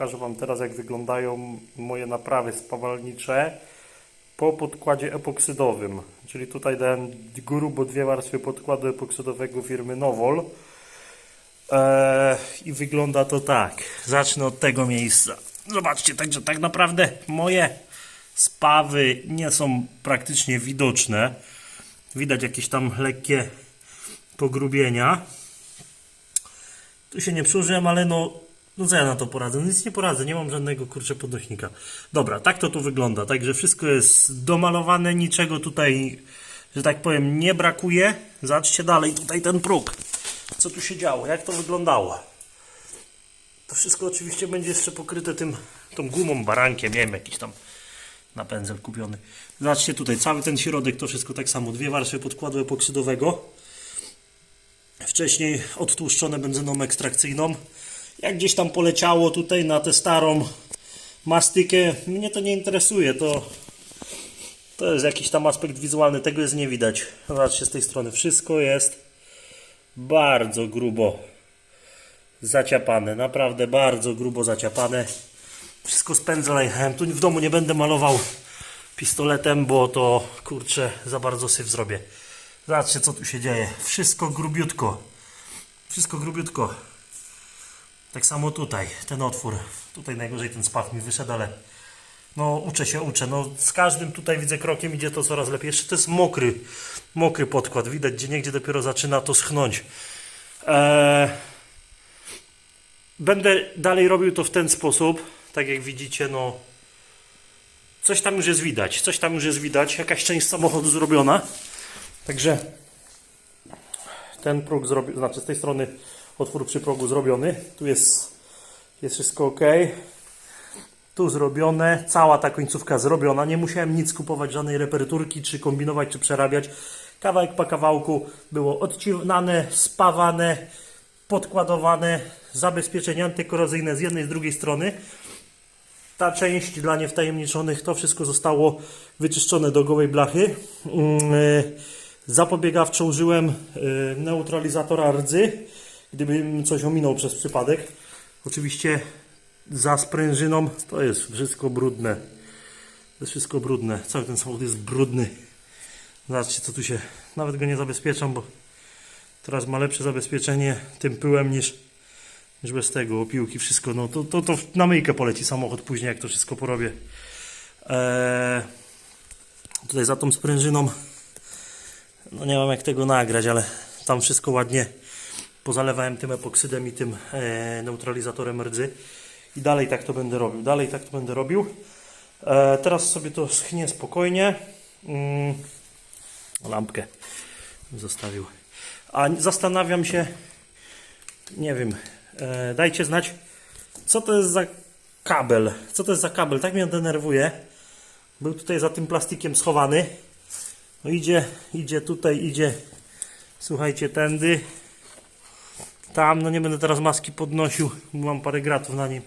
Pokażę Wam teraz, jak wyglądają moje naprawy spawalnicze po podkładzie epoksydowym. Czyli tutaj dałem grubo dwie warstwy podkładu epoksydowego firmy Nowol. Eee, I wygląda to tak. Zacznę od tego miejsca. Zobaczcie, także tak naprawdę moje spawy nie są praktycznie widoczne. Widać jakieś tam lekkie pogrubienia. Tu się nie przyłożyłem, ale no, no co ja na to poradzę? Nic nie poradzę, nie mam żadnego kurczę podnośnika. Dobra, tak to tu wygląda. Także wszystko jest domalowane, niczego tutaj, że tak powiem, nie brakuje. Zobaczcie dalej, tutaj ten próg. Co tu się działo, jak to wyglądało. To wszystko oczywiście będzie jeszcze pokryte tym, tą gumą, barankiem, nie wiem, jakiś tam na pędzel kupiony. Zobaczcie tutaj, cały ten środek to wszystko tak samo. Dwie warstwy podkładu epoksydowego. Wcześniej odtłuszczone benzyną ekstrakcyjną. Jak gdzieś tam poleciało tutaj na tę starą mastykę, mnie to nie interesuje. To, to jest jakiś tam aspekt wizualny, tego jest nie widać. Zobaczcie z tej strony, wszystko jest bardzo grubo zaciapane, naprawdę bardzo grubo zaciapane. Wszystko z pędzelem. Tu w domu nie będę malował pistoletem, bo to kurczę za bardzo syf zrobię. Zobaczcie co tu się dzieje. Wszystko grubiutko. Wszystko grubiutko. Tak samo tutaj, ten otwór. Tutaj najgorzej ten spaw mi wyszedł, ale no uczę się, uczę. No z każdym tutaj widzę krokiem idzie to coraz lepiej. Jeszcze to jest mokry, mokry podkład. Widać gdzie niegdzie dopiero zaczyna to schnąć. Eee, będę dalej robił to w ten sposób. Tak jak widzicie, no coś tam już jest widać. Coś tam już jest widać. Jakaś część samochodu zrobiona. Także ten próg zrobiony, znaczy z tej strony otwór przy progu zrobiony. Tu jest, jest wszystko ok. Tu zrobione, cała ta końcówka zrobiona. Nie musiałem nic kupować, żadnej reperyturki, czy kombinować, czy przerabiać. Kawałek po kawałku było odcinane, spawane, podkładowane, zabezpieczenie antykorozyjne z jednej, z drugiej strony. Ta część dla niewtajemniczonych, to wszystko zostało wyczyszczone do gołej blachy. Mm, y, Zapobiegawczo użyłem y, neutralizatora rdzy, gdybym coś ominął przez przypadek. Oczywiście za sprężyną to jest wszystko brudne. To jest wszystko brudne. Cały ten samochód jest brudny. Zobaczcie co tu się... Nawet go nie zabezpieczam, bo teraz ma lepsze zabezpieczenie tym pyłem niż, niż bez tego. Opiłki, wszystko. No to, to, to na myjkę poleci samochód później, jak to wszystko porobię. Eee, tutaj za tą sprężyną no nie mam jak tego nagrać, ale tam wszystko ładnie pozalewałem tym epoksydem i tym e, neutralizatorem rdzy. I dalej tak to będę robił. Dalej tak to będę robił. E, teraz sobie to schnie spokojnie. Mm, lampkę zostawił. A zastanawiam się, nie wiem, e, dajcie znać, co to jest za kabel. Co to jest za kabel? Tak mnie denerwuje. Był tutaj za tym plastikiem schowany. No idzie, idzie tutaj, idzie, słuchajcie, tędy, tam, no nie będę teraz maski podnosił, mam parę gratów na nim.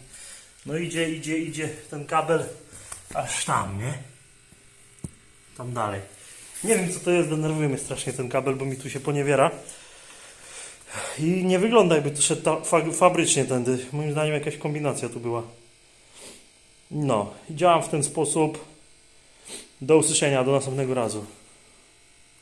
No idzie, idzie, idzie ten kabel, aż tam, nie? Tam dalej. Nie wiem co to jest, denerwuje mnie strasznie ten kabel, bo mi tu się poniewiera. I nie wygląda jakby to szedł fabrycznie tędy. Moim zdaniem jakaś kombinacja tu była. No, działam w ten sposób. Do usłyszenia, do następnego razu.